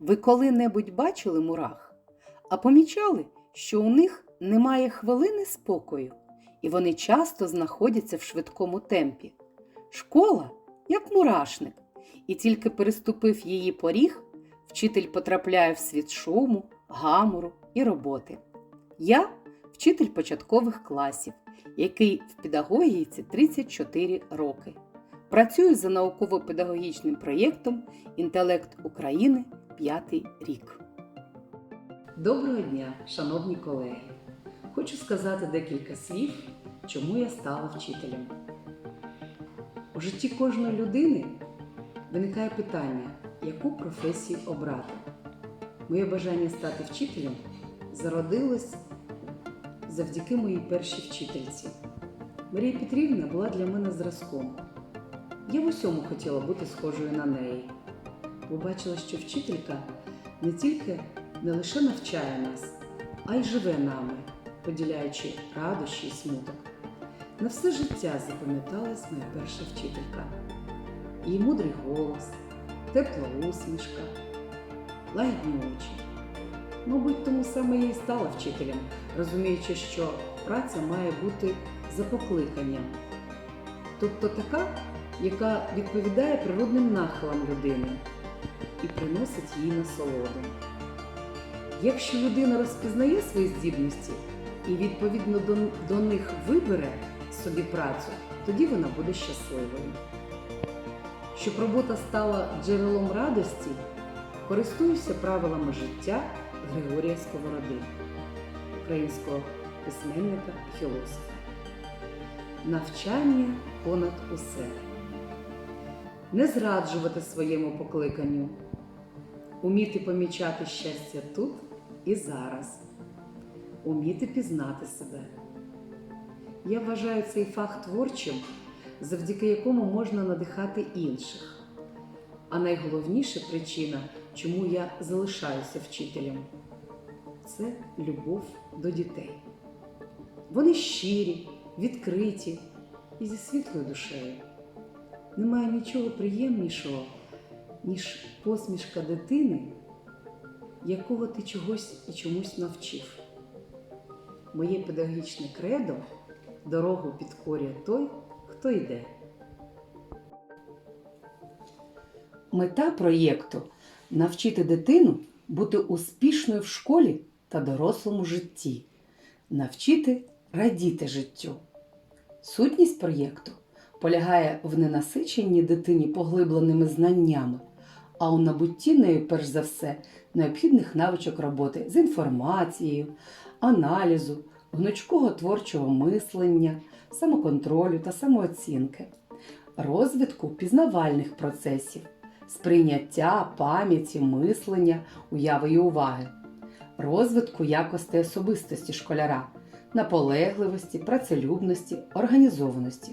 Ви коли-небудь бачили мурах? А помічали, що у них немає хвилини спокою, і вони часто знаходяться в швидкому темпі. Школа як мурашник, і тільки переступив її поріг, вчитель потрапляє в світ шуму, гамору і роботи. Я вчитель початкових класів, який в педагогіці 34 роки. Працюю за науково-педагогічним проєктом Інтелект України п'ятий рік. Доброго дня, шановні колеги! Хочу сказати декілька слів, чому я стала вчителем. У житті кожної людини виникає питання, яку професію обрати. Моє бажання стати вчителем зародилось завдяки моїй першій вчительці. Марія Петрівна була для мене зразком. Я в усьому хотіла бути схожою на неї, бо бачила, що вчителька не тільки не лише навчає нас, а й живе нами, поділяючи радощі й смуток. На все життя запам'яталась моя перша вчителька. Її мудрий голос, тепла усмішка, лагідні очі. Мабуть, тому саме я і стала вчителем, розуміючи, що праця має бути за покликанням, тобто така, яка відповідає природним нахилам людини і приносить їй насолоду. Якщо людина розпізнає свої здібності і відповідно до, них вибере собі працю, тоді вона буде щасливою. Щоб робота стала джерелом радості, користуюся правилами життя Григорія Сковороди, українського письменника і філософа. Навчання понад усе. Не зраджувати своєму покликанню, уміти помічати щастя тут і зараз, уміти пізнати себе. Я вважаю цей фах творчим, завдяки якому можна надихати інших. А найголовніша причина, чому я залишаюся вчителем, це любов до дітей. Вони щирі, відкриті і зі світлою душею. Немає нічого приємнішого, ніж посмішка дитини, якого ти чогось і чомусь навчив. Моє педагогічне кредо дорогу підкорює той, хто йде. Мета проєкту навчити дитину бути успішною в школі та дорослому житті, навчити радіти життю. Сутність проєкту полягає в ненасиченні дитині поглибленими знаннями, а у набутті нею, перш за все, необхідних навичок роботи з інформацією, аналізу, гнучкого творчого мислення, самоконтролю та самооцінки, розвитку пізнавальних процесів, сприйняття, пам'яті, мислення, уяви і уваги, розвитку якостей особистості школяра, наполегливості, працелюбності, організованості.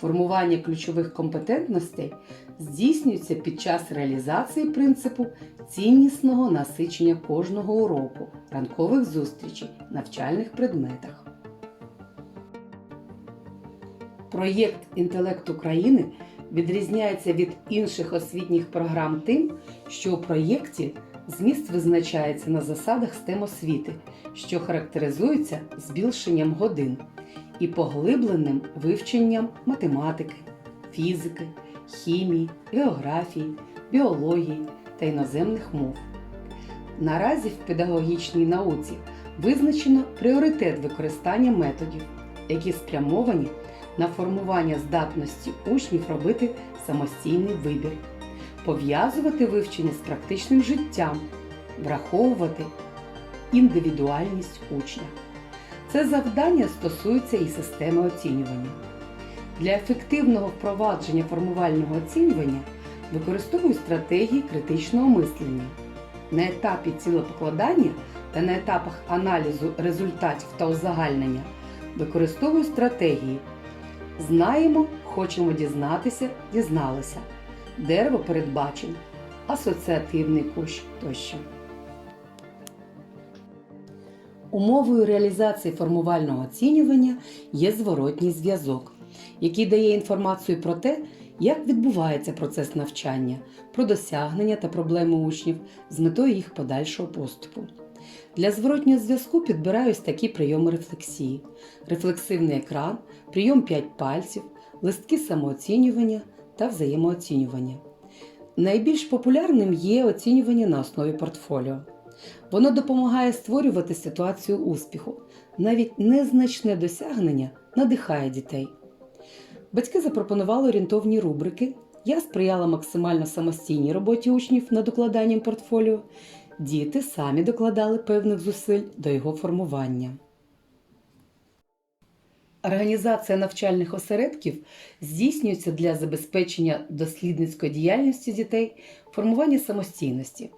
Формування ключових компетентностей здійснюється під час реалізації принципу ціннісного насичення кожного уроку, ранкових зустрічей, навчальних предметах. Проєкт Інтелект України відрізняється від інших освітніх програм тим, що у проєкті зміст визначається на засадах STEM освіти, що характеризується збільшенням годин і поглибленим вивченням математики, фізики, хімії, географії, біології та іноземних мов. Наразі в педагогічній науці визначено пріоритет використання методів, які спрямовані на формування здатності учнів робити самостійний вибір, пов'язувати вивчення з практичним життям, враховувати індивідуальність учня. Це завдання стосується і системи оцінювання. Для ефективного впровадження формувального оцінювання використовую стратегії критичного мислення. На етапі цілопокладання та на етапах аналізу результатів та узагальнення використовую стратегії Знаємо, хочемо дізнатися, дізналися. Дерево передбачень, асоціативний кущ тощо. Умовою реалізації формувального оцінювання є зворотній зв'язок, який дає інформацію про те, як відбувається процес навчання, про досягнення та проблеми учнів з метою їх подальшого поступу. Для зворотнього зв'язку підбираю ось такі прийоми рефлексії: рефлексивний екран, прийом 5 пальців, листки самооцінювання та взаємооцінювання. Найбільш популярним є оцінювання на основі портфоліо. Воно допомагає створювати ситуацію успіху. Навіть незначне досягнення надихає дітей. Батьки запропонували орієнтовні рубрики. Я сприяла максимально самостійній роботі учнів над укладанням портфоліо. Діти самі докладали певних зусиль до його формування. Організація навчальних осередків здійснюється для забезпечення дослідницької діяльності дітей, формування самостійності.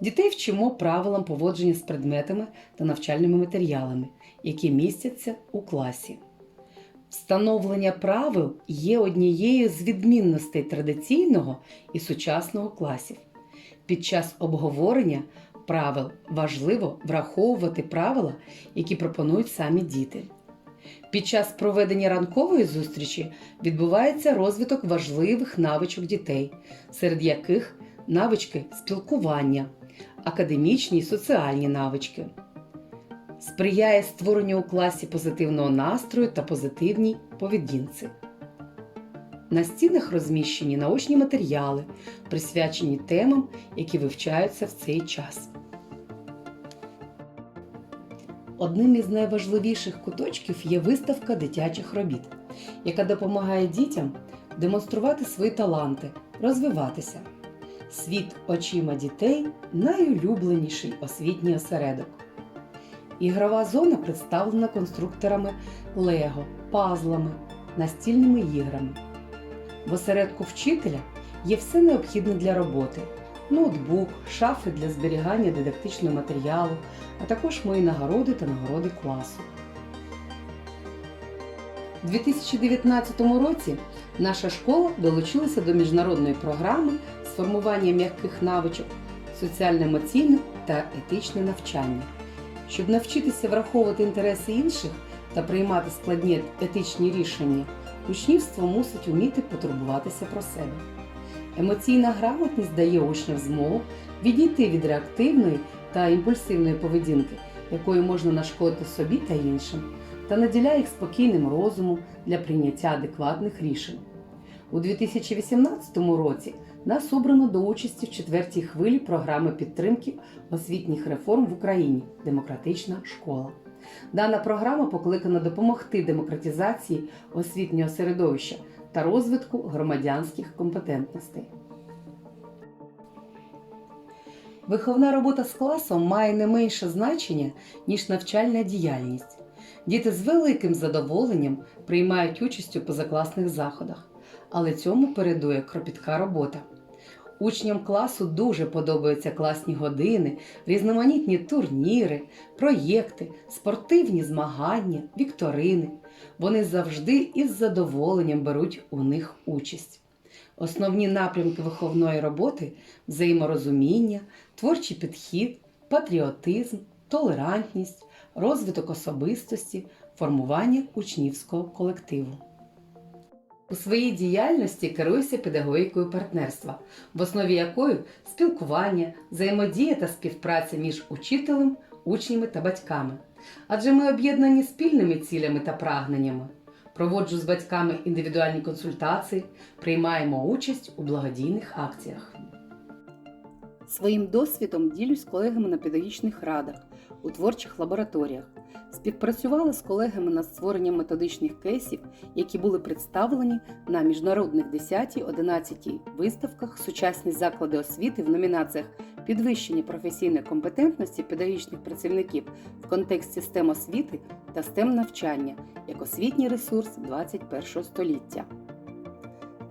Дітей вчимо правилам поводження з предметами та навчальними матеріалами, які містяться у класі. Встановлення правил є однією з відмінностей традиційного і сучасного класів. Під час обговорення правил важливо враховувати правила, які пропонують самі діти. Під час проведення ранкової зустрічі відбувається розвиток важливих навичок дітей, серед яких навички спілкування, академічні і соціальні навички. Сприяє створенню у класі позитивного настрою та позитивній поведінці. На стінах розміщені наочні матеріали, присвячені темам, які вивчаються в цей час. Одним із найважливіших куточків є виставка дитячих робіт, яка допомагає дітям демонструвати свої таланти, розвиватися. Світ очима дітей найулюбленіший освітній осередок. Ігрова зона представлена конструкторами Лего, пазлами, настільними іграми. В осередку вчителя є все необхідне для роботи: ноутбук, шафи для зберігання дидактичного матеріалу, а також мої нагороди та нагороди класу. У 2019 році наша школа долучилася до міжнародної програми формування м'яких навичок, соціально-емоційне та етичне навчання. Щоб навчитися враховувати інтереси інших та приймати складні етичні рішення, учнівство мусить вміти потурбуватися про себе. Емоційна грамотність дає учням змогу відійти від реактивної та імпульсивної поведінки, якою можна нашкодити собі та іншим, та наділяє їх спокійним розумом для прийняття адекватних рішень. У 2018 році нас обрано до участі в четвертій хвилі програми підтримки освітніх реформ в Україні Демократична школа. Дана програма покликана допомогти демократизації освітнього середовища та розвитку громадянських компетентностей. Виховна робота з класом має не менше значення, ніж навчальна діяльність. Діти з великим задоволенням приймають участь у позакласних заходах, але цьому передує кропітка робота. Учням класу дуже подобаються класні години, різноманітні турніри, проєкти, спортивні змагання, вікторини. Вони завжди із задоволенням беруть у них участь. Основні напрямки виховної роботи взаєморозуміння, творчий підхід, патріотизм, толерантність, розвиток особистості, формування учнівського колективу. У своїй діяльності керуюся педагогікою партнерства, в основі якої спілкування, взаємодія та співпраця між учителем, учнями та батьками. Адже ми об'єднані спільними цілями та прагненнями. Проводжу з батьками індивідуальні консультації, приймаємо участь у благодійних акціях. Своїм досвідом ділюсь колегами на педагогічних радах, у творчих лабораторіях. Співпрацювала з колегами над створенням методичних кейсів, які були представлені на міжнародних 10-11 виставках Сучасні заклади освіти в номінаціях Підвищення професійної компетентності педагогічних працівників в контексті STEM освіти та STEM навчання як освітній ресурс 21 століття.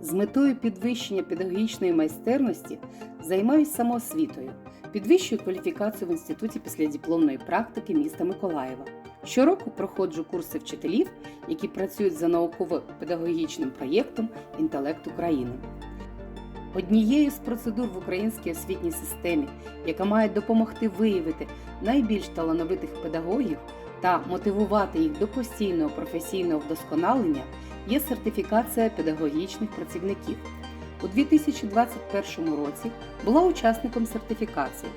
З метою підвищення педагогічної майстерності займаюся самоосвітою, підвищую кваліфікацію в інституті післядипломної практики міста Миколаєва. Щороку проходжу курси вчителів, які працюють за науково-педагогічним проєктом Інтелект України. Однією з процедур в українській освітній системі, яка має допомогти виявити найбільш талановитих педагогів, та мотивувати їх до постійного професійного вдосконалення є сертифікація педагогічних працівників. У 2021 році була учасником сертифікації.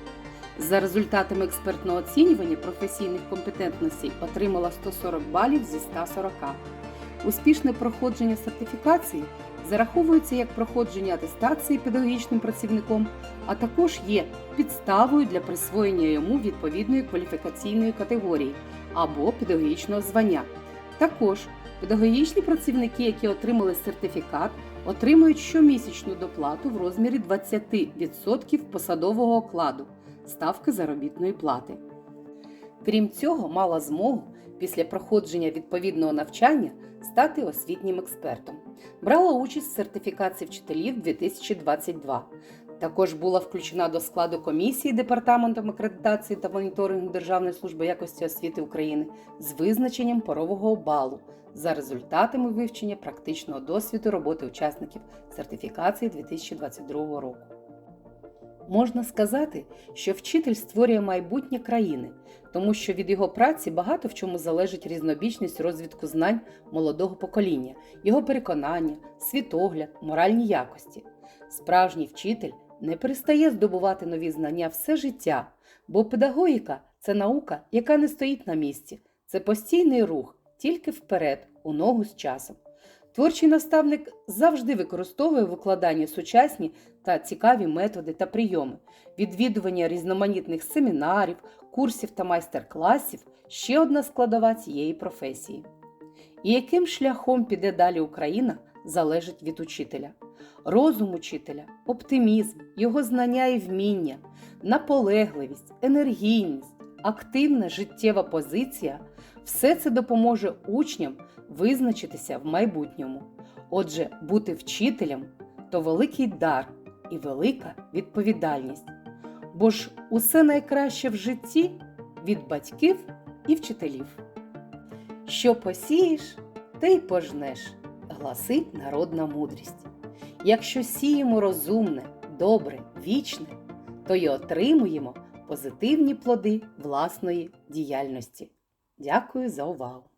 За результатами експертного оцінювання професійних компетентностей отримала 140 балів зі 140. Успішне проходження сертифікації зараховується як проходження атестації педагогічним працівником, а також є підставою для присвоєння йому відповідної кваліфікаційної категорії або педагогічного звання. Також педагогічні працівники, які отримали сертифікат, отримують щомісячну доплату в розмірі 20% посадового окладу ставки заробітної плати. Крім цього, мала змогу після проходження відповідного навчання стати освітнім експертом. Брала участь в сертифікації вчителів 2022. Також була включена до складу комісії Департаментом акредитації та моніторингу Державної служби якості освіти України з визначенням порового балу за результатами вивчення практичного досвіду роботи учасників сертифікації 2022 року. Можна сказати, що вчитель створює майбутнє країни, тому що від його праці багато в чому залежить різнобічність розвитку знань молодого покоління, його переконання, світогляд, моральні якості. Справжній вчитель не перестає здобувати нові знання все життя, бо педагогіка це наука, яка не стоїть на місці, це постійний рух, тільки вперед, у ногу з часом. Творчий наставник завжди використовує в викладанні сучасні та цікаві методи та прийоми, відвідування різноманітних семінарів, курсів та майстер-класів ще одна складова цієї професії. І яким шляхом піде далі Україна, залежить від учителя. Розум учителя, оптимізм, його знання і вміння, наполегливість, енергійність, активна життєва позиція все це допоможе учням визначитися в майбутньому. Отже, бути вчителем то великий дар і велика відповідальність. Бо ж усе найкраще в житті від батьків і вчителів. Що посієш, те й пожнеш, гласить народна мудрість. Якщо сіємо розумне, добре, вічне, то й отримуємо позитивні плоди власної діяльності. Дякую за увагу!